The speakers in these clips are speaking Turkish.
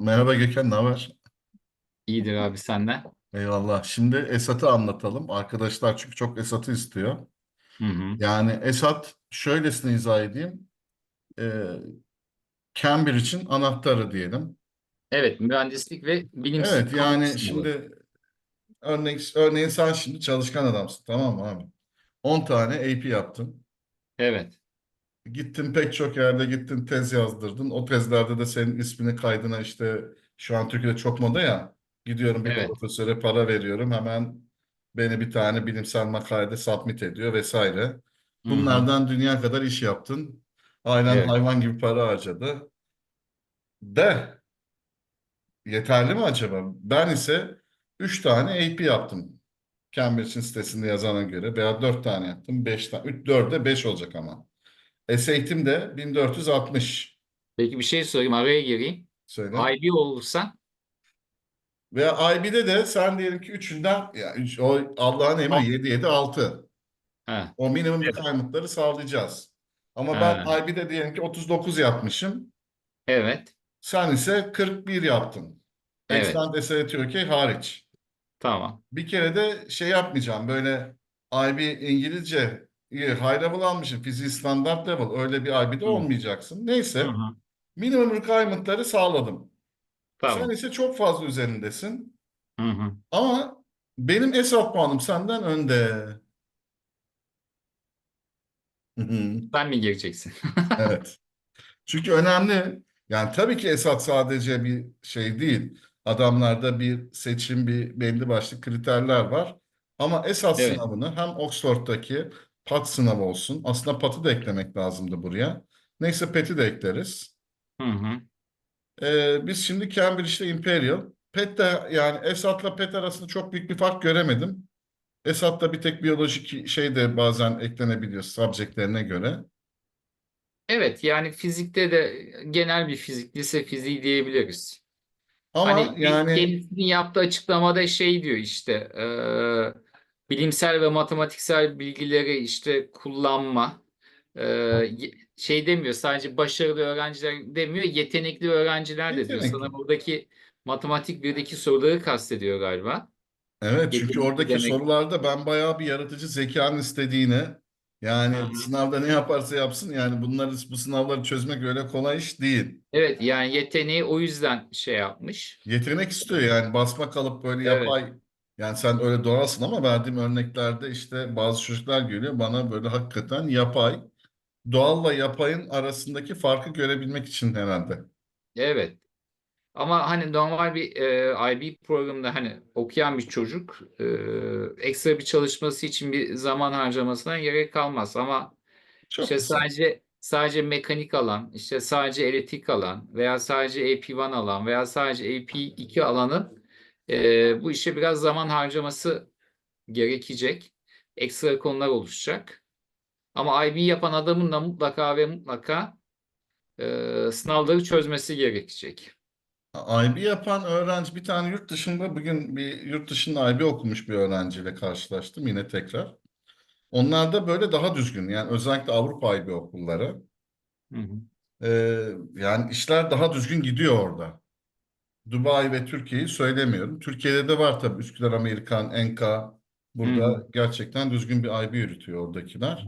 Merhaba Gökhan, ne haber? İyidir abi senden. Eyvallah. Şimdi Esat'ı anlatalım. Arkadaşlar çünkü çok Esat'ı istiyor. Hı hı. Yani Esat şöylesine izah edeyim. Ee, Cambridge'in anahtarı diyelim. Evet, mühendislik ve bilim Evet yani şimdi örnek, örneğin sen şimdi çalışkan adamsın tamam mı abi? 10 tane AP yaptın. Evet, Gittin pek çok yerde gittin tez yazdırdın. O tezlerde de senin ismini kaydına işte şu an Türkiye'de çok moda ya. Gidiyorum bir Evet. profesöre para veriyorum. Hemen beni bir tane bilimsel makalede submit ediyor vesaire. Hı hı. Bunlardan dünya kadar iş yaptın. Ailen Evet. hayvan gibi para harcadı. De yeterli mi acaba? Ben ise 3 tane AP yaptım. Cambridge'in sitesinde yazana göre veya 4 tane yaptım. 5 tane. 4'e 5 olacak ama. Eğitim de 1460 Peki bir şey sorayım, araya gireyim. söyle. IB olursa, Veya IB'de de sen diyelim ki üçünden ya üç, o Allah'ın emri 7 7 6. ha, O minimum Evet. requirement'ları sağlayacağız. Ama Ha. ben IB'de diyelim ki 39 yapmışım. evet, Sen ise 41 yaptın. Evet. Extend SAT OK hariç. tamam. Bir kere de şey yapmayacağım. Böyle IB İngilizce high level almışım. Fiziği standart level. Öyle bir IB'de Hı. olmayacaksın. Hı Neyse. hı. Minimum requirement'ları sağladım. Sen Tamam. ise çok fazla üzerindesin. Hı hı. Ama benim hesap puanım senden önde. Hı hı, Sen mi gireceksin? Evet. Çünkü önemli. Yani tabii ki Esat sadece bir şey değil. Adamlarda bir seçim, bir belli başlı kriterler var. Ama Esat Evet. sınavını hem Oxford'daki PAT sınavı olsun. Aslında PAT'ı da eklemek lazımdı buraya. Neyse PET'i de ekleriz. Hı hı. Ee, biz şimdi Cambridge'de Imperial. PET de yani Esat'la PET arasında çok büyük bir fark göremedim. Esat'ta bir tek biyolojik şey de bazen eklenebiliyor subjectlerine göre. Evet, yani fizikte de genel bir fizik, lise fiziği diyebiliriz. Ama Hani yani kendisinin yaptığı açıklamada şey diyor işte eee, bilimsel ve matematiksel bilgileri işte kullanma eee, ye- şey demiyor sadece başarılı öğrenciler demiyor yetenekli öğrenciler de diyor. Sana buradaki matematik birdeki soruları kastediyor galiba. evet çünkü Yetenekli oradaki demek. sorularda ben bayağı bir yaratıcı zekanın istediğini yani hı. sınavda ne yaparsa yapsın yani bunları bu sınavları çözmek öyle kolay iş değil. Evet yani yeteneği o yüzden şey yapmış. Yetenek istiyor yani basma kalıp böyle Evet. yapay yani sen öyle doğalsın ama verdiğim örneklerde işte bazı çocuklar geliyor bana böyle hakikaten yapay doğalla yapayın arasındaki farkı görebilmek için herhalde. Evet. Ama hani normal bir e, IB programında hani okuyan bir çocuk e, ekstra bir çalışması için bir zaman harcamasına gerek kalmaz. Ama Çok işte güzel. sadece sadece mekanik alan, işte sadece elektrik alan veya sadece AP1 alan veya sadece AP2 alanı e, bu işe biraz zaman harcaması gerekecek. Ekstra konular oluşacak. Ama IB yapan adamın da mutlaka ve mutlaka e, sınavları çözmesi gerekecek. IB yapan öğrenci bir tane yurt dışında bugün bir yurt dışında IB okumuş bir öğrenciyle karşılaştım yine tekrar. Onlar da böyle daha düzgün yani özellikle Avrupa IB okulları. Hı hı. Ee, yani işler daha düzgün gidiyor orada. Dubai ve Türkiye'yi söylemiyorum. Türkiye'de de var tabii Üsküdar Amerikan, Enka. Burada hı. gerçekten düzgün bir IB yürütüyor oradakiler.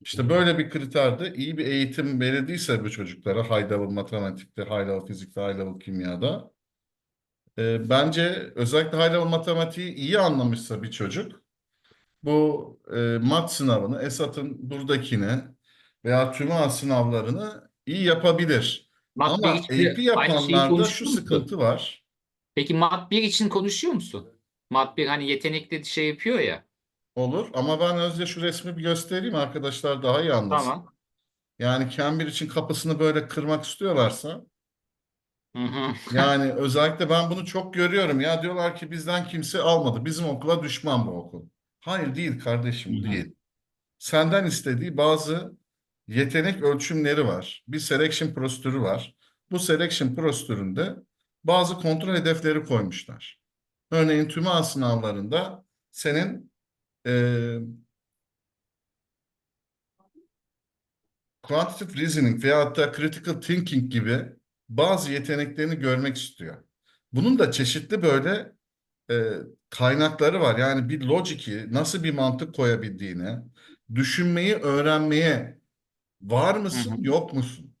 İşte böyle bir kriterde iyi bir eğitim verildiyse bu çocuklara high level matematikte, high level fizikte, high level kimyada e, bence özellikle high level matematiği iyi anlamışsa bir çocuk bu e, mat sınavını, ESAT'ın buradakini veya TÜMA sınavlarını iyi yapabilir. Mat 1 Ama için de AP aynı şeyi yapanlarda konuşuyor şu musun? sıkıntı var. Peki Mat 1 için konuşuyor musun? Mat 1 hani yetenekli şey yapıyor ya. Olur ama ben önce şu resmi bir göstereyim arkadaşlar daha iyi anlasın. Tamam. Yani Cambridge için kapısını böyle kırmak istiyorlarsa Hı hı. yani özellikle ben bunu çok görüyorum. Ya diyorlar ki bizden kimse almadı. Bizim okula düşman bu okul. Hayır değil kardeşim Hı hı. değil. Senden istediği bazı yetenek ölçümleri var. Bir selection prosedürü var. Bu selection prosedüründe bazı kontrol hedefleri koymuşlar. Örneğin TÜMA sınavlarında senin eee quantitative reasoning veya hatta critical thinking gibi bazı yeteneklerini görmek istiyor. Bunun da çeşitli böyle e, kaynakları var. Yani bir logiki nasıl bir mantık koyabildiğini, düşünmeyi öğrenmeye var mısın, hı. yok musun?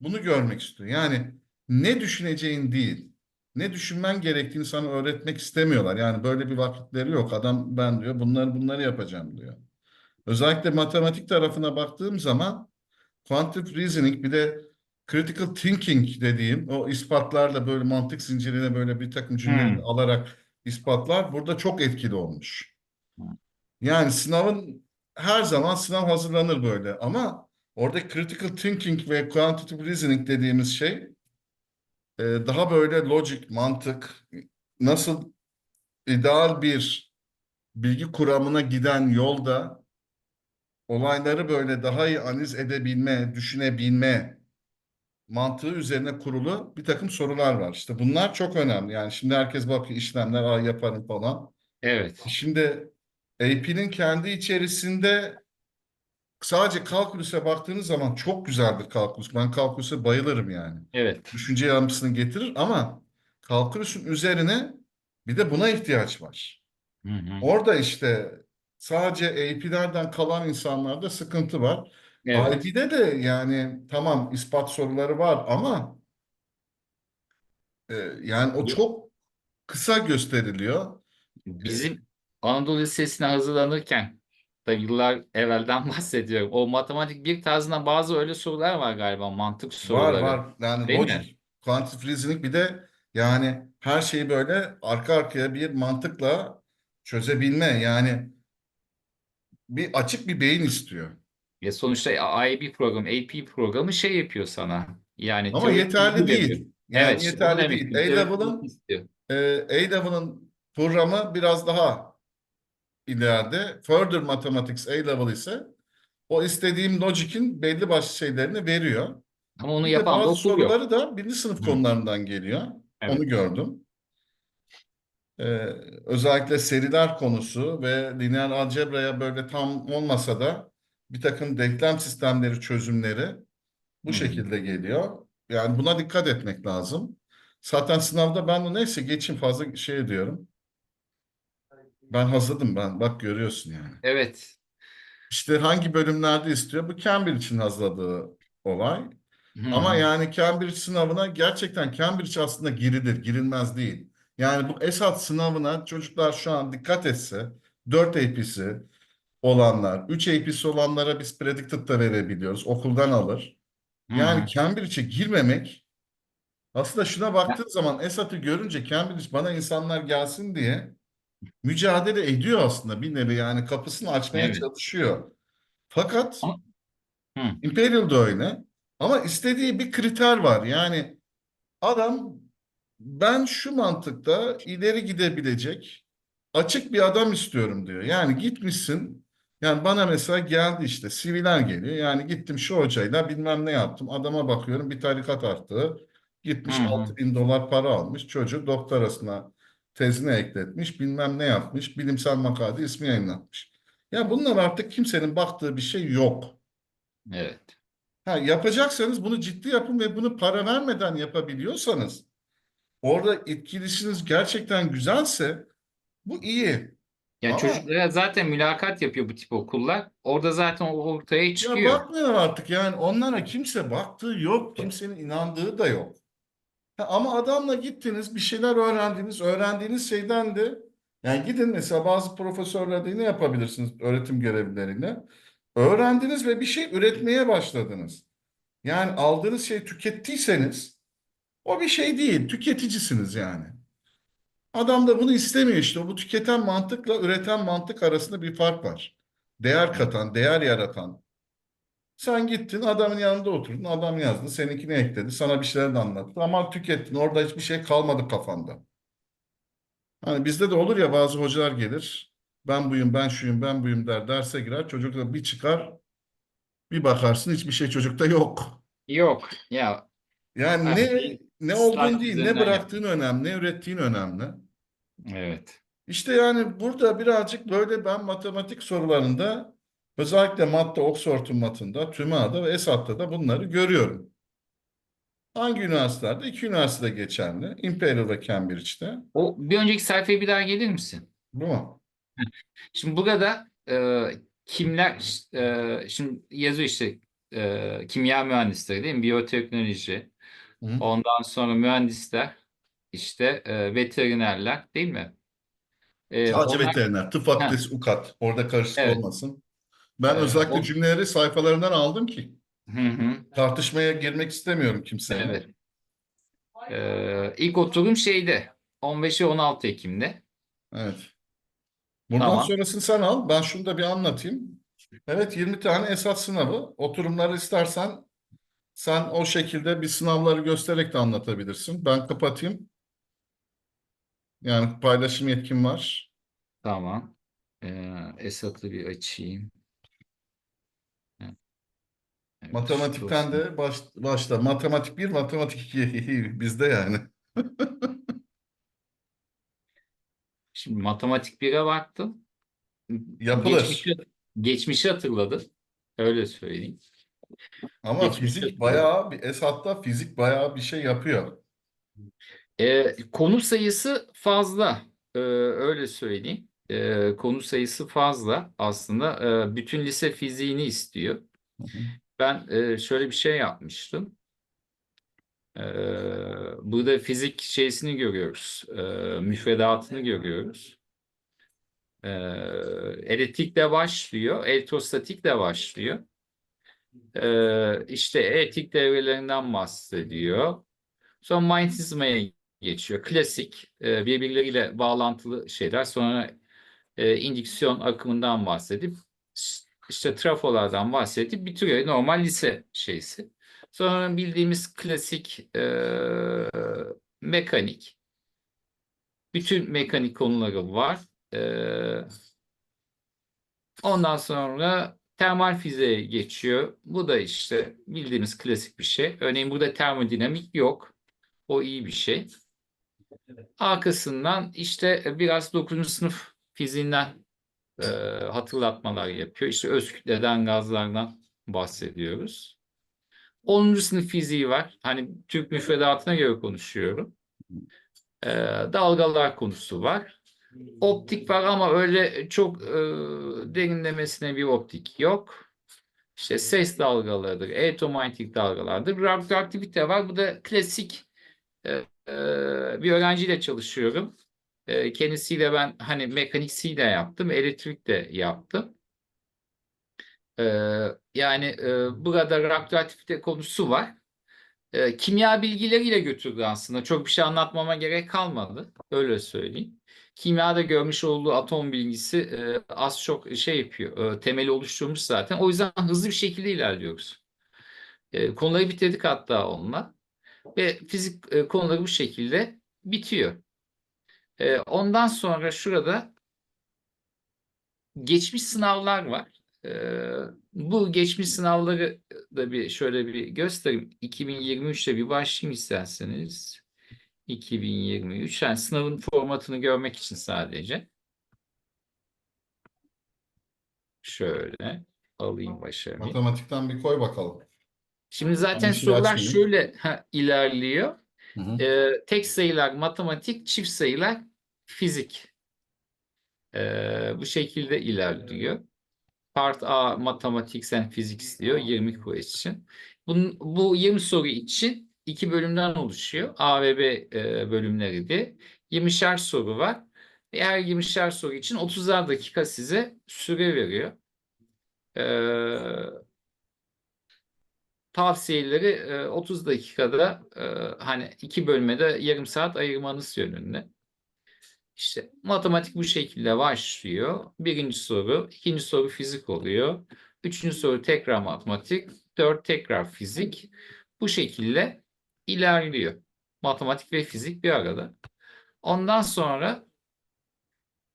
Bunu görmek istiyor. Yani ne düşüneceğin değil, ne düşünmen gerektiğini sana öğretmek istemiyorlar. Yani böyle bir vakitleri yok. Adam ben diyor bunları bunları yapacağım diyor. Özellikle matematik tarafına baktığım zaman quantitative reasoning bir de critical thinking dediğim o ispatlarla böyle mantık zincirine böyle bir takım cümleleri Hmm. alarak ispatlar burada çok etkili olmuş. Yani sınavın her zaman sınav hazırlanır böyle ama orada critical thinking ve quantitative reasoning dediğimiz şey e, daha böyle logic, mantık, nasıl ideal bir bilgi kuramına giden yolda olayları böyle daha iyi analiz edebilme, düşünebilme mantığı üzerine kurulu bir takım sorular var. İşte bunlar çok önemli. Yani şimdi herkes bakıyor işlemler yaparım falan. Evet. Şimdi AP'nin kendi içerisinde sadece kalkülüse baktığınız zaman çok güzeldir kalkülüs. Ben kalkülüse bayılırım yani. Evet. Düşünce yapısını getirir ama kalkülüsün üzerine bir de buna ihtiyaç var. Hı hı. Orada işte sadece AP'lerden kalan insanlarda sıkıntı var. Evet. IB'de de yani tamam ispat soruları var ama e, yani o çok kısa gösteriliyor. Bizim Anadolu Lisesi'ne hazırlanırken da yıllar evvelden bahsediyorum. O matematik bir tarzında bazı öyle sorular var galiba mantık Var soruları. var yani Değil mi? logic, quantitative reasoning bir de yani her şeyi böyle arka arkaya bir mantıkla çözebilme yani bir açık bir beyin istiyor. Ya sonuçta IB programı, AP programı şey yapıyor sana. Yani Ama yeterli değil. Yani Evet, yeterli değil. A-Level'ın e, A-Level'ın programı biraz daha ileride. Further Mathematics A-Level ise o istediğim logic'in belli başlı şeylerini veriyor. Ama onu Bir yapan bazı okul yok. soruları da birinci sınıf Hı. konularından geliyor. Evet. Onu gördüm. Ee, özellikle seriler konusu ve lineer algebraya böyle tam olmasa da bir takım denklem sistemleri çözümleri bu Hı şekilde geliyor. Yani buna dikkat etmek lazım. Zaten sınavda ben de neyse geçeyim fazla şey diyorum. Ben hazırladım ben. Bak görüyorsun yani. Evet. İşte hangi bölümlerde istiyor? Bu Cambridge için hazırladığı olay. Hı Ama yani Cambridge sınavına gerçekten Cambridge aslında girilir, girilmez değil. Yani bu ESAT sınavına çocuklar şu an dikkat etse 4 AP'si olanlar, 3 AP'si olanlara biz predicted da verebiliyoruz. Okuldan alır. Yani hı. Cambridge'e girmemek aslında şuna baktığın zaman ESAT'ı görünce Cambridge bana insanlar gelsin diye mücadele ediyor aslında bir nevi yani kapısını açmaya Evet. çalışıyor. Fakat Ama- Hı. Imperial da öyle. Ama istediği bir kriter var. Yani adam ben şu mantıkta ileri gidebilecek açık bir adam istiyorum diyor. Yani gitmişsin yani bana mesela geldi işte siviller geliyor. Yani gittim şu hocayla bilmem ne yaptım. Adama bakıyorum bir tarikat arttı. Gitmiş hı. 6 bin dolar para almış. Çocuğu doktorasına tezine ekletmiş. Bilmem ne yapmış. Bilimsel makale ismi yayınlatmış. Ya bunlar artık kimsenin baktığı bir şey yok. Evet. Ha, yapacaksanız bunu ciddi yapın ve bunu para vermeden yapabiliyorsanız orada etkileşiniz gerçekten güzelse bu iyi. Yani Ama- çocuklara zaten mülakat yapıyor bu tip okullar. Orada zaten ortaya Ya çıkıyor. bakmıyor artık yani onlara kimse baktığı yok, kimsenin inandığı da yok. Ama adamla gittiniz, bir şeyler öğrendiniz, öğrendiğiniz şeyden de yani gidin mesela bazı profesörlerle ne yapabilirsiniz öğretim görevlileriyle. Öğrendiniz ve bir şey üretmeye başladınız. Yani aldığınız şeyi tükettiyseniz o bir şey değil, tüketicisiniz yani. Adam da bunu istemiyor işte. Bu tüketen mantıkla üreten mantık arasında bir fark var. Değer katan, değer yaratan. Sen gittin adamın yanında oturdun, adam yazdı, seninkini ekledi, sana bir şeyler de anlattı ama tükettin. Orada hiçbir şey kalmadı kafanda. Hani bizde de olur ya bazı hocalar gelir. Ben buyum, ben şuyum, ben buyum der. Derse girer. Çocuk da bir çıkar. Bir bakarsın hiçbir şey çocukta yok. Yok. Ya Yani ne ne olduğun değil, ne bıraktığın önemli, ne ürettiğin önemli. evet. İşte yani burada birazcık böyle ben matematik sorularında özellikle matte Oxford'un matında, TÜMA'da ve ESAT'ta da bunları görüyorum. Hangi üniversitelerde? İki üniversitede geçerli. Imperial ve Cambridge'de. O bir önceki sayfaya bir daha gelir misin? Değil mi? Şimdi burada e, kimler e, şimdi yazıyor işte e, kimya mühendisleri değil mi? Biyoteknoloji. Hı. Ondan sonra mühendisler, işte e, veterinerler değil mi? E, Sadece onlar- veteriner. Tıp fakültesi UKAT. Orada karışık Evet. olmasın. Ben Ee, özellikle o- cümleleri sayfalarından aldım ki Hı hı, tartışmaya girmek istemiyorum kimseyle. evet. E, ilk oturum şeyde 15 ve 16 Ekim'de. Evet. Buradan Tamam. sonrasını sen al. Ben şunu da bir anlatayım. Evet 20 tane esas sınavı. Oturumları istersen sen o şekilde bir sınavları göstererek de anlatabilirsin. Ben kapatayım. Yani paylaşım yetkim var. Tamam. E, Esat'ı bir açayım. Evet, Matematikten de baş, başla. Matematik 1, matematik 2 bizde yani. Şimdi matematik 1'e baktım. Yapılır. Geçmişi, geçmişi hatırladı. Öyle söyleyeyim. Ama Geçmiş fizik yapıyor. bayağı bir Esat'ta fizik bayağı bir şey yapıyor. Ee, konu sayısı fazla. Ee, öyle söyleyeyim. Ee, konu sayısı fazla aslında. Ee, bütün lise fiziğini istiyor. Hı hı. Ben e, şöyle bir şey yapmıştım. Ee, burada fizik şeysini görüyoruz. Ee, müfredatını görüyoruz. Ee, elektrikle başlıyor. Elektrostatikle başlıyor. Ee, işte elektrik devrelerinden bahsediyor. Sonra manyetizmaya geçiyor. Klasik e, birbirleriyle bağlantılı şeyler. Sonra e, indüksiyon akımından bahsedip işte trafolardan bahsedip bitiriyor. Normal lise şeysi. Sonra bildiğimiz klasik e, mekanik. Bütün mekanik konuları var. E, ondan sonra termal fiziğe geçiyor. Bu da işte bildiğimiz klasik bir şey. Örneğin burada termodinamik yok. O iyi bir şey. Arkasından işte biraz 9. sınıf fiziğinden e, hatırlatmalar yapıyor. İşte öz kütleden gazlardan bahsediyoruz. 10. sınıf fiziği var. Hani Türk müfredatına göre konuşuyorum. E, dalgalar konusu var. Optik var ama öyle çok e, derinlemesine bir optik yok. İşte ses dalgalarıdır, elektromanyetik dalgalardır. Radyoaktivite var. Bu da klasik e, e, bir öğrenciyle çalışıyorum. E, kendisiyle ben hani mekanik de yaptım, elektrik de yaptım. E, yani e, burada radyoaktivite konusu var. E, kimya bilgileriyle götürdü aslında. Çok bir şey anlatmama gerek kalmadı. Öyle söyleyeyim. Kimyada görmüş olduğu atom bilgisi e, az çok şey yapıyor. E, temeli oluşturmuş zaten. O yüzden hızlı bir şekilde ilerliyoruz. E, konuları bitirdik hatta onunla. Ve fizik e, konuları bu şekilde bitiyor. E, ondan sonra şurada geçmiş sınavlar var. E, bu geçmiş sınavları da bir şöyle bir göstereyim. 2023'te bir başlayayım isterseniz. 2023. Yani sınavın formatını görmek için sadece. Şöyle alayım başarıyı. Matematikten bir koy bakalım. Şimdi zaten şey sorular şöyle ha, ilerliyor. Ee, tek sayılar matematik, çift sayılar fizik. Ee, bu şekilde ilerliyor. Part A matematik, sen fizik diyor 20 question. Bunun, bu 20 soru için iki bölümden oluşuyor. A ve B e, bölümleri de. 20'şer soru var. Her 20'şer soru için 30'ar dakika size süre veriyor. Ee, tavsiyeleri e, 30 dakikada e, hani iki bölüme de yarım saat ayırmanız yönünde. İşte matematik bu şekilde başlıyor. Birinci soru, ikinci soru fizik oluyor. Üçüncü soru tekrar matematik, dört tekrar fizik. Bu şekilde ilerliyor. Matematik ve fizik bir arada. Ondan sonra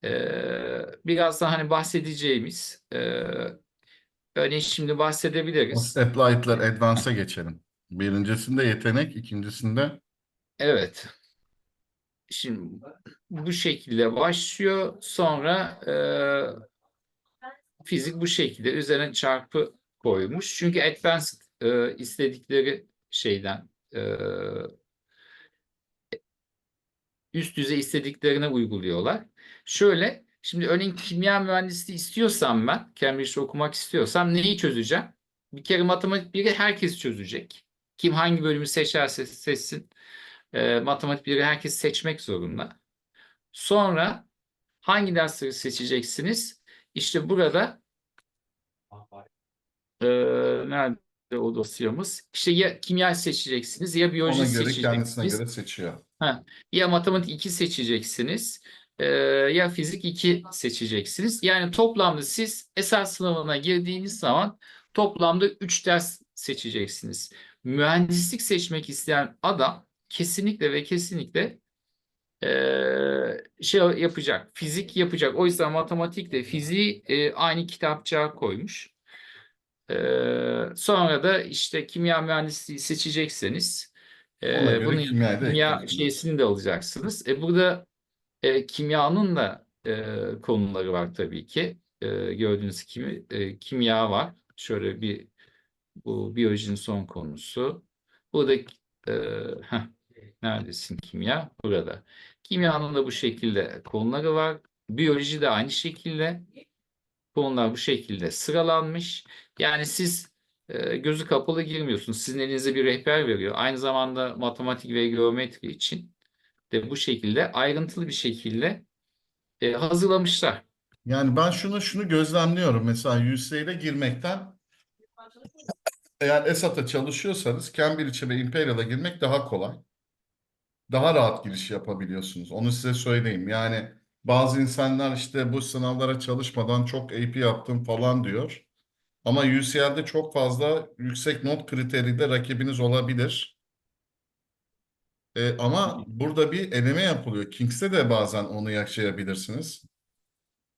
eee biraz daha hani bahsedeceğimiz eee örneğin şimdi bahsedebiliriz. Applied'lar Advanced'a geçelim. Birincisinde yetenek, ikincisinde Evet. Şimdi bu şekilde başlıyor. Sonra e, fizik bu şekilde üzerine çarpı koymuş. Çünkü advanced e, istedikleri şeyden e, üst düzey istediklerine uyguluyorlar. Şöyle, şimdi örneğin kimya mühendisliği istiyorsam ben, Cambridge'de okumak istiyorsam neyi çözeceğim? Bir kere matematik biri herkes çözecek. Kim hangi bölümü seçerse seçsin, e, matematik biri herkes seçmek zorunda. Sonra hangi dersleri seçeceksiniz? İşte burada e, nerede o dosyamız? İşte ya kimya seçeceksiniz ya biyoloji Ona göre kendisine seçeceksiniz. göre seçiyor. Ya matematik 2 seçeceksiniz e, ya fizik 2 seçeceksiniz. Yani toplamda siz esas sınavına girdiğiniz zaman toplamda 3 ders seçeceksiniz. Mühendislik seçmek isteyen adam kesinlikle ve kesinlikle e, şey yapacak, fizik yapacak. O yüzden matematikle fiziği e, aynı kitapçığa koymuş. E, sonra da işte kimya mühendisliği seçecekseniz e, bunun kimya şeysini de alacaksınız. E, burada e, kimyanın da e, konuları var tabii ki. E, gördüğünüz gibi e, kimya var. Şöyle bir bu biyolojinin son konusu. Burada e, heh, neredesin kimya? Burada. Kimyanın da bu şekilde konuları var. Biyoloji de aynı şekilde. Konular bu şekilde sıralanmış. Yani siz e, gözü kapalı girmiyorsunuz. Sizin elinize bir rehber veriyor. Aynı zamanda matematik ve geometri için de bu şekilde ayrıntılı bir şekilde e, hazırlamışlar. Yani ben şunu şunu gözlemliyorum. Mesela UCL'e girmekten eğer ESAT'a çalışıyorsanız Cambridge'e ve Imperial'a girmek daha kolay. Daha rahat giriş yapabiliyorsunuz. Onu size söyleyeyim. Yani bazı insanlar işte bu sınavlara çalışmadan çok AP yaptım falan diyor. Ama UCL'de çok fazla yüksek not kriteriyle rakibiniz olabilir. E, ama burada bir eleme yapılıyor. Kings'te de bazen onu yaşayabilirsiniz.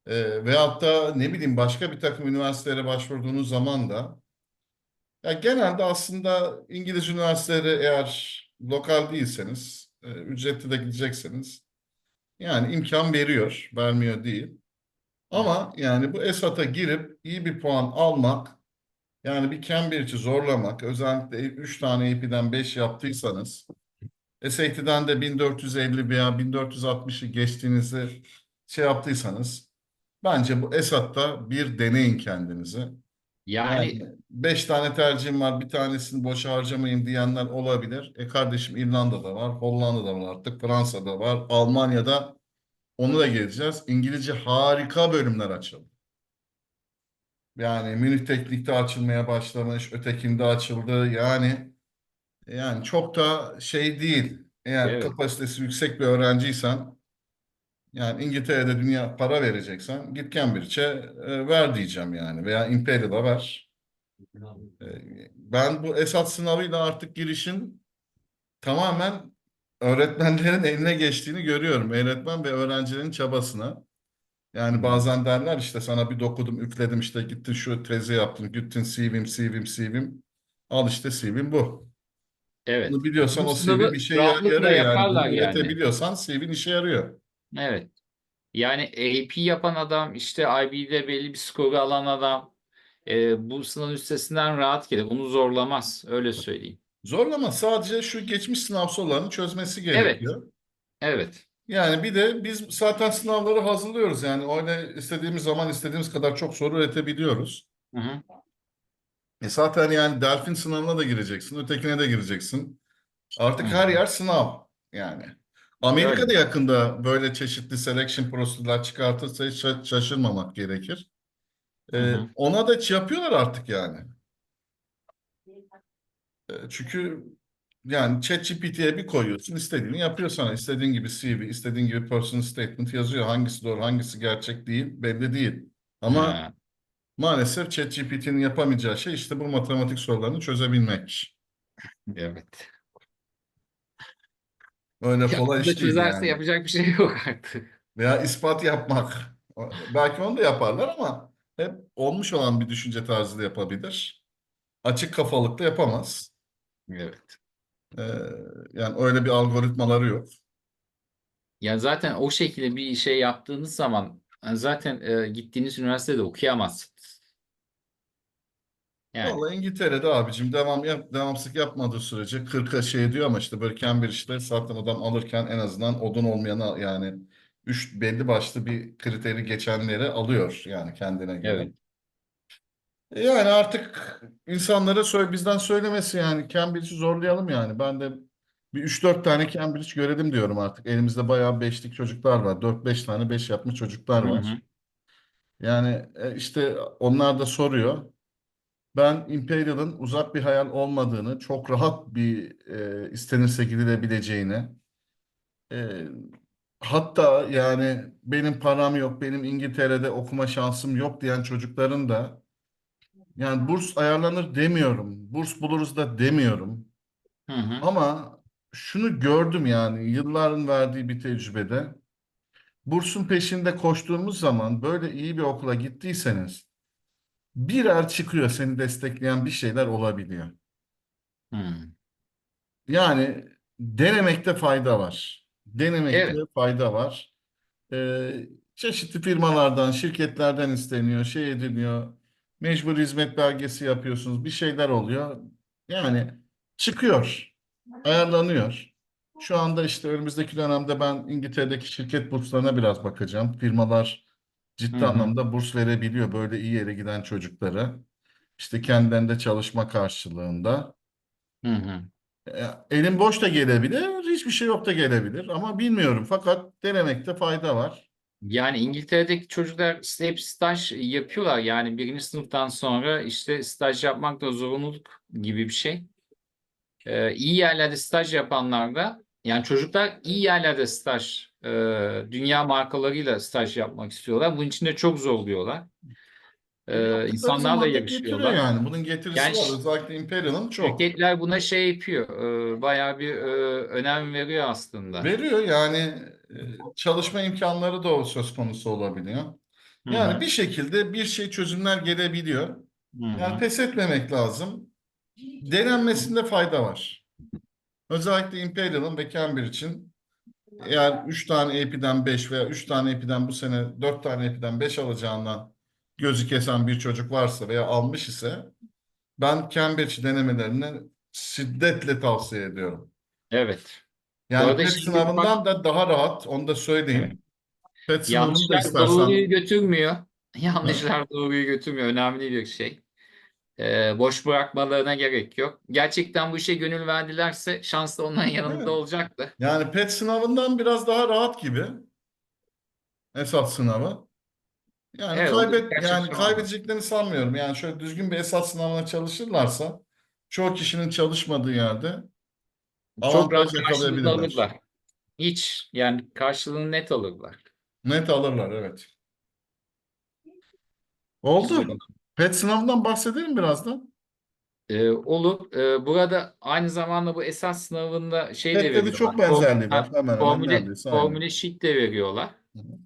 E, veyahut da ne bileyim başka bir takım üniversitelere başvurduğunuz zaman da ya genelde aslında İngiliz üniversiteleri eğer lokal değilseniz, e, ücretli de gidecekseniz yani imkan veriyor, vermiyor değil. Ama yani bu ESAT'a girip iyi bir puan almak, yani bir Cambridge'i zorlamak, özellikle 3 tane AP'den 5 yaptıysanız, SAT'den de 1450 veya 1460'ı geçtiğinizi şey yaptıysanız, bence bu ESAT'ta bir deneyin kendinizi. Yani Yani beş tane tercihim var, bir tanesini boşa harcamayayım diyenler olabilir. E kardeşim İrlanda'da var, Hollanda'da var artık, Fransa'da var, Almanya'da onu da geleceğiz. İngilizce harika bölümler açıldı. Yani Münih Teknik'te açılmaya başlamış, ötekinde açıldı. Yani yani çok da şey değil. Eğer Evet. kapasitesi yüksek bir öğrenciysen yani İngiltere'de dünya para vereceksen git Cambridge'e e, ver diyeceğim yani veya Imperial'a ver. E, Ben bu ESAT sınavıyla artık girişin tamamen öğretmenlerin eline geçtiğini görüyorum. Öğretmen ve öğrencilerin çabasına. Yani bazen derler işte sana bir dokudum, üfledim işte gittin şu tezi yaptın, gittin CV'm, CV'm, CV'm. Al işte CV'm bu. Evet. Bunu biliyorsan Bu o sınavı CV bir şey rahatlıkla yarıyor yani. yaparlar Bunu yani. üretebiliyorsan CV'nin işe yarıyor. Evet. Yani AP yapan adam işte IB'de belli bir skoru alan adam e, bu sınavın üstesinden rahat gelir. Onu zorlamaz. Öyle söyleyeyim. Zorlama sadece şu geçmiş sınav sorularını çözmesi Evet. gerekiyor. Evet. Yani bir de biz zaten sınavları hazırlıyoruz. Yani öyle istediğimiz zaman istediğimiz kadar çok soru üretebiliyoruz. Hı hı. E zaten yani Delfin sınavına da gireceksin, ötekine de gireceksin. Artık her yer sınav yani. Amerika Öyle. da yakında böyle çeşitli selection prosedürler çıkartırsa hiç şa- şaşırmamak gerekir. E, Hı hı. ona da yapıyorlar artık yani. E, çünkü yani ChatGPT'ye bir koyuyorsun, istediğini yapıyor sana. İstediğin gibi CV, istediğin gibi personal statement yazıyor. Hangisi doğru, hangisi gerçek değil belli değil. Ama Ha, maalesef ChatGPT'nin yapamayacağı şey işte bu matematik sorularını çözebilmek. evet. Öyle Ya kolay da iş değil çözerse yani. yapacak bir şey yok artık. Veya ispat yapmak. Belki onu da yaparlar ama hep olmuş olan bir düşünce tarzıyla yapabilir. Açık kafalıkla yapamaz. Evet. Ee, yani öyle bir algoritmaları yok. Ya zaten o şekilde bir şey yaptığınız zaman zaten e, gittiğiniz üniversitede okuyamazsınız. Yani Vallahi İngiltere'de abicim devam yap, devamsızlık yapmadığı sürece 40'a şey diyor ama işte böyle Cambridge'de zaten adam alırken en azından odun olmayana yani üç belli başlı bir kriteri geçenleri alıyor yani kendine göre. evet. E Yani artık insanlara söyle, bizden söylemesi yani Cambridge'i zorlayalım yani. Ben de bir 3-4 tane Cambridge görelim diyorum artık. Elimizde bayağı beşlik çocuklar var. 4-5 tane 5 yapmış çocuklar Hı var. hı. Yani e, işte onlar da soruyor. Ben Imperial'ın uzak bir hayal olmadığını, çok rahat bir e, istenirse gidilebileceğini, e, hatta yani benim param yok, benim İngiltere'de okuma şansım yok diyen çocukların da yani burs ayarlanır demiyorum, burs buluruz da demiyorum. Hı hı. Ama şunu gördüm yani yılların verdiği bir tecrübede. Bursun peşinde koştuğumuz zaman böyle iyi bir okula gittiyseniz birer çıkıyor seni destekleyen bir şeyler olabiliyor. Hı. Yani denemekte fayda var. Denemekte Evet. fayda var. Ee, çeşitli firmalardan, şirketlerden isteniyor, şey ediliyor. Mecbur hizmet belgesi yapıyorsunuz, bir şeyler oluyor. Yani çıkıyor, ayarlanıyor. Şu anda işte önümüzdeki dönemde ben İngiltere'deki şirket burslarına biraz bakacağım. Firmalar ciddi hı. anlamda burs verebiliyor böyle iyi yere giden çocuklara. İşte kendilerinde çalışma karşılığında. Hı hı. E, Elim boş da gelebilir, hiçbir şey yok da gelebilir ama bilmiyorum. Fakat denemekte fayda var. Yani İngiltere'deki çocuklar işte hep staj yapıyorlar. Yani birinci sınıftan sonra işte staj yapmak da zorunluluk gibi bir şey. Ee, iyi yerlerde staj yapanlar da yani çocuklar iyi yerlerde staj, e, dünya markalarıyla staj yapmak istiyorlar. Bunun için de çok zorluyorlar. İnsanlarla zaman da yarışıyorlar. yani. Bunun getirisi Yani var. Özellikle Imperial'ın çok. şirketler buna şey yapıyor, e, bayağı bir e, önem veriyor aslında. Veriyor yani e, çalışma imkanları da o söz konusu olabiliyor. Yani hı. bir şekilde bir şey çözümler gelebiliyor. Hı Yani pes etmemek lazım. Denenmesinde fayda var. Özellikle Imperial'ın ve Cambridge'in eğer 3 tane AP'den 5 veya 3 tane AP'den bu sene 4 tane AP'den 5 alacağından gözü kesen bir çocuk varsa veya almış ise ben Cambridge denemelerini şiddetle tavsiye ediyorum. Evet. Yani PET sınavından da daha rahat onu da söyleyeyim. PET sınavını da Yanlışlar doğruyu istersen götürmüyor. Yanlışlar doğruyu götürmüyor. Önemli bir şey. Ee, boş bırakmalarına gerek yok. Gerçekten bu işe gönül verdilerse şans da onların yanında Evet. olacaktı. Yani PET sınavından biraz daha rahat gibi esas sınavı. Yani Evet, kaybet yani kaybedeceklerini sanmıyorum. Yani şöyle düzgün bir esas sınavına çalışırlarsa çoğu kişinin çalışmadığı yerde Çok rahat karşılığını alırlar. Hiç yani karşılığını net alırlar. Net alırlar evet. Oldu. PET sınavından bahsedelim birazdan. Ee, olur. Ee, burada aynı zamanda bu esas sınavında şey de PET'te de veriyorlar. çok benzerliği var. Hemen hemen formüle, neredeyse aynı. formüle sheet de veriyorlar. Hı hı.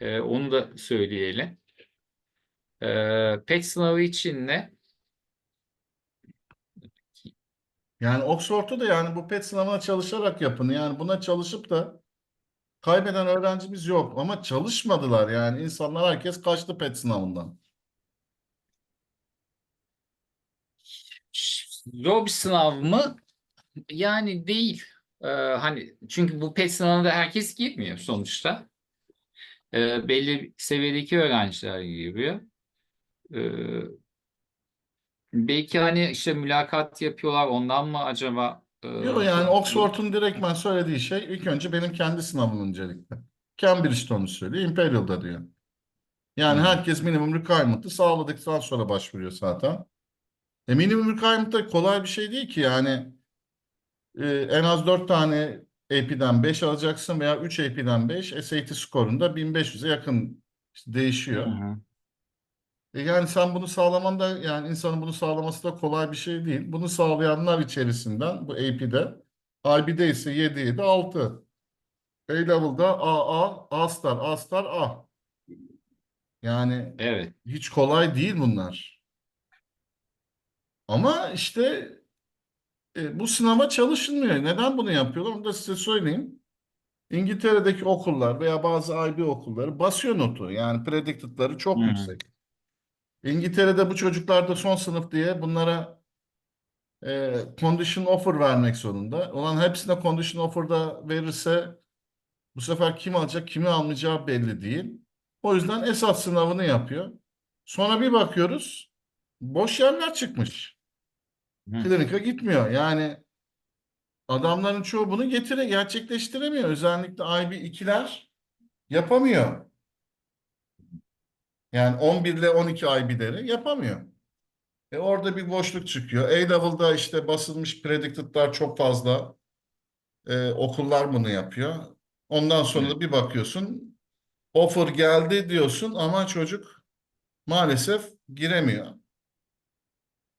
Ee, onu da söyleyelim. Ee, PET sınavı için de Yani Oxford'u da yani bu PET sınavına çalışarak yapın. Yani buna çalışıp da kaybeden öğrencimiz yok. Ama çalışmadılar yani. insanlar herkes kaçtı PET sınavından. Zor bir sınav mı? Yani değil. Ee, hani çünkü bu PET sınavına da herkes girmiyor sonuçta. Ee, belli seviyedeki öğrenciler giriyor. Ee, belki hani işte mülakat yapıyorlar ondan mı acaba? Ee, Yok yani Oxford'un direktmen söylediği şey ilk önce benim kendi sınavım öncelikle. Cambridge'de onu söylüyor. Imperial'da diyor. Yani Hı. herkes minimum requirement'ı sağladıktan sonra başvuruyor zaten. E minimum requirement da kolay bir şey değil ki yani e, en az 4 tane AP'den 5 alacaksın veya 3 AP'den 5 SAT skorunda 1500'e yakın işte Hı değişiyor. hı. E yani sen bunu sağlaman da yani insanın bunu sağlaması da kolay bir şey değil. Bunu sağlayanlar içerisinden bu AP'de IB'de ise 7 7 6. A-Level'da AA, A-Star, A-Star, A. Yani Evet. hiç kolay değil bunlar. Ama işte e, bu sınava çalışılmıyor. Neden bunu yapıyorlar? Onu da size söyleyeyim. İngiltere'deki okullar veya bazı IB okulları basıyor notu. Yani predicted'ları çok hı. yüksek. İngiltere'de bu çocuklar da son sınıf diye bunlara e, condition offer vermek zorunda. Olan hepsine condition offer da verirse bu sefer kim alacak, kimi almayacağı belli değil. O yüzden esas sınavını yapıyor. Sonra bir bakıyoruz, boş yerler çıkmış. Klinika gitmiyor. Yani adamların çoğu bunu getire, gerçekleştiremiyor. Özellikle IB2'ler yapamıyor. Yani 11 ile 12 IB'leri yapamıyor. E orada bir boşluk çıkıyor. A-Level'da işte basılmış predicted'lar çok fazla. E, okullar bunu yapıyor. Ondan sonra da bir bakıyorsun offer geldi diyorsun ama çocuk maalesef giremiyor.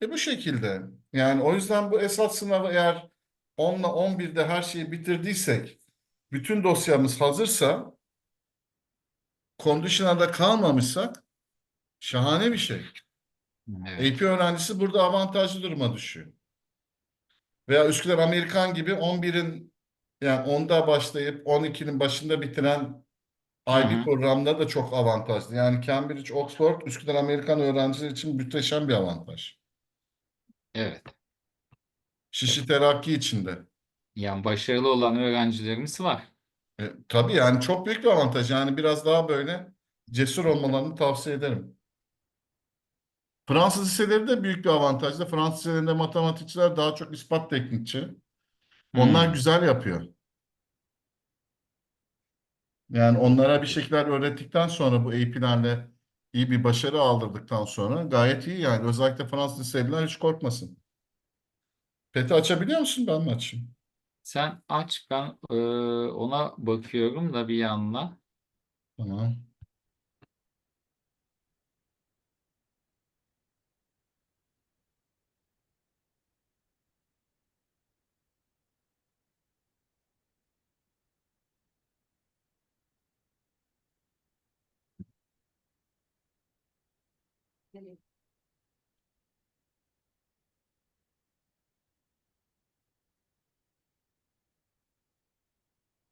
E bu şekilde. Yani o yüzden bu esas sınavı eğer 10 ile 11'de her şeyi bitirdiysek, bütün dosyamız hazırsa, condition'a kalmamışsak şahane bir şey. Evet. AP öğrencisi burada avantajlı duruma düşüyor. Veya Üsküdar Amerikan gibi 11'in yani 10'da başlayıp 12'nin başında bitiren IB hı. programda da çok avantajlı. Yani Cambridge, Oxford, Üsküdar Amerikan öğrenciler için muhteşem bir avantaj. Evet. Şişi terakki içinde. Yani başarılı olan öğrencilerimiz var. E, tabii yani çok büyük bir avantaj. Yani biraz daha böyle cesur olmalarını tavsiye ederim. Fransız liseleri de büyük bir avantajlı. Fransız liselerinde matematikçiler daha çok ispat teknikçi. Onlar Hmm. güzel yapıyor. Yani onlara bir şeyler öğrettikten sonra bu AP'lerle iyi bir başarı aldırdıktan sonra gayet iyi yani. Özellikle Fransız liseliler hiç korkmasın. Peti açabiliyor musun? Ben mi açayım? Sen aç ben e, ona bakıyorum da bir yandan. Tamam.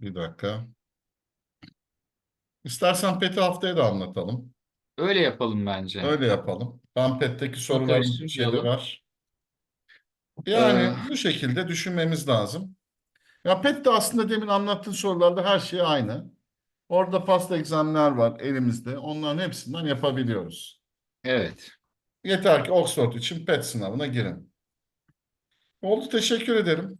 Bir dakika. İstersen Pet'i haftaya da anlatalım. Öyle yapalım bence. Öyle yapalım. Ben Pet'teki soruların şeyleri var. Yani Ee, bu şekilde düşünmemiz lazım. Ya Pet'te aslında demin anlattığın sorularda her şey aynı. Orada pasta egzamlar var elimizde. Onların hepsinden yapabiliyoruz. Evet. Yeter ki Oxford için PET sınavına girin. Oldu teşekkür ederim.